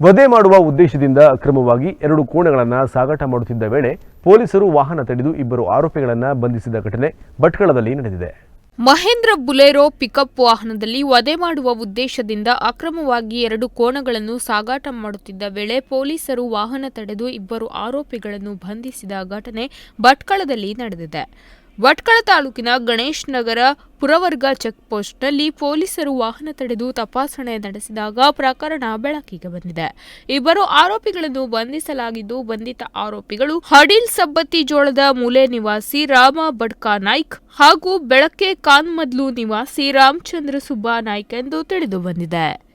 ವಧೆ ಮಾಡುವ ಉದ್ದೇಶದಿಂದ ಅಕ್ರಮವಾಗಿ ಎರಡು ಕೋಣೆಗಳನ್ನು ಸಾಗಾಟ ಮಾಡುತ್ತಿದ್ದ ವೇಳೆ ಪೊಲೀಸರು ವಾಹನ ತಡೆದು ಇಬ್ಬರು ಆರೋಪಿಗಳನ್ನು ಬಂಧಿಸಿದ ಘಟನೆ ಭಟ್ಕಳದಲ್ಲಿ ನಡೆದಿದೆ. ಮಹೇಂದ್ರ ಬುಲೆರೋ ಪಿಕಪ್ ವಾಹನದಲ್ಲಿ ವಧೆ ಮಾಡುವ ಉದ್ದೇಶದಿಂದ ಅಕ್ರಮವಾಗಿ ಎರಡು ಕೋಣಗಳನ್ನು ಸಾಗಾಟ ಮಾಡುತ್ತಿದ್ದ ವೇಳೆ ಪೊಲೀಸರು ವಾಹನ ತಡೆದು ಇಬ್ಬರು ಆರೋಪಿಗಳನ್ನು ಬಂಧಿಸಿದ ಘಟನೆ ಭಟ್ಕಳದಲ್ಲಿ ನಡೆದಿದೆ. ಭಟ್ಕಳ ತಾಲೂಕಿನ ಗಣೇಶ್ ನಗರ ಪುರವರ್ಗ ಚೆಕ್ಪೋಸ್ಟ್ನಲ್ಲಿ ಪೊಲೀಸರು ವಾಹನ ತಡೆದು ತಪಾಸಣೆ ನಡೆಸಿದಾಗ ಪ್ರಕರಣ ಬೆಳಕಿಗೆ ಬಂದಿದೆ. ಇಬ್ಬರು ಆರೋಪಿಗಳನ್ನು ಬಂಧಿಸಲಾಗಿದ್ದು, ಬಂಧಿತ ಆರೋಪಿಗಳು ಹಡಿಲ್ ಸಬ್ಬತ್ತಿ ಜೋಳದ ಮೂಲೆ ನಿವಾಸಿ ರಾಮ ಬಡ್ಕಾ ನಾಯ್ಕ್ ಹಾಗೂ ಬೆಳಕೆ ಕಾನ್ಮದ್ಲು ನಿವಾಸಿ ರಾಮಚಂದ್ರ ಸುಬ್ಬಾ ನಾಯ್ಕ್ ಎಂದು ತಿಳಿದು ಬಂದಿದೆ.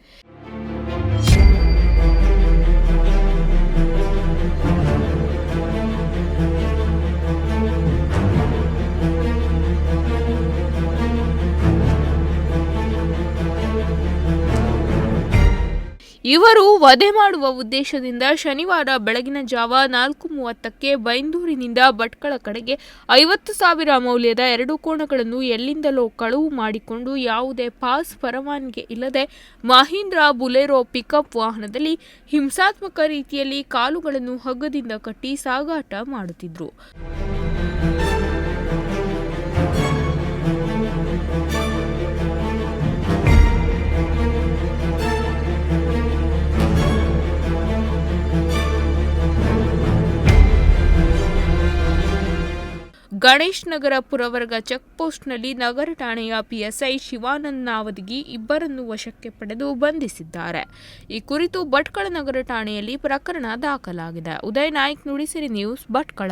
ಇವರು ವಧೆ ಮಾಡುವ ಉದ್ದೇಶದಿಂದ ಶನಿವಾರ ಬೆಳಗಿನ ಜಾವ ನಾಲ್ಕು ಮೂವತ್ತಕ್ಕೆ ಬೈಂದೂರಿನಿಂದ ಭಟ್ಕಳ ಕಡೆಗೆ ಐವತ್ತು ಸಾವಿರ ಮೌಲ್ಯದ ಎರಡು ಕೋಣಗಳನ್ನು ಎಲ್ಲಿಂದಲೋ ಕಳುವು ಮಾಡಿಕೊಂಡು ಯಾವುದೇ ಪಾಸ್ ಪರವಾನಗಿ ಇಲ್ಲದೆ ಮಹೀಂದ್ರ ಬುಲೆರೋ ಪಿಕಪ್ ವಾಹನದಲ್ಲಿ ಹಿಂಸಾತ್ಮಕ ರೀತಿಯಲ್ಲಿ ಕಾಲುಗಳನ್ನು ಹಗ್ಗದಿಂದ ಕಟ್ಟಿ ಸಾಗಾಟ ಮಾಡುತ್ತಿದ್ರು. ಗಣೇಶ್ ನಗರ ಪುರವರ್ಗ ಚೆಕ್ಪೋಸ್ಟ್ನಲ್ಲಿ ನಗರ ಠಾಣೆಯ ಪಿಎಸ್ಐ ಶಿವಾನಂದ್ ನಾವದಗಿ ಇಬ್ಬರನ್ನು ವಶಕ್ಕೆ ಪಡೆದು ಬಂಧಿಸಿದ್ದಾರೆ. ಈ ಕುರಿತು ಭಟ್ಕಳ ನಗರ ಠಾಣೆಯಲ್ಲಿ ಪ್ರಕರಣ ದಾಖಲಾಗಿದೆ. ಉದಯ್ ನಾಯ್ಕ್ ನುಡಿಸಿರಿ ನ್ಯೂಸ್ ಭಟ್ಕಳ.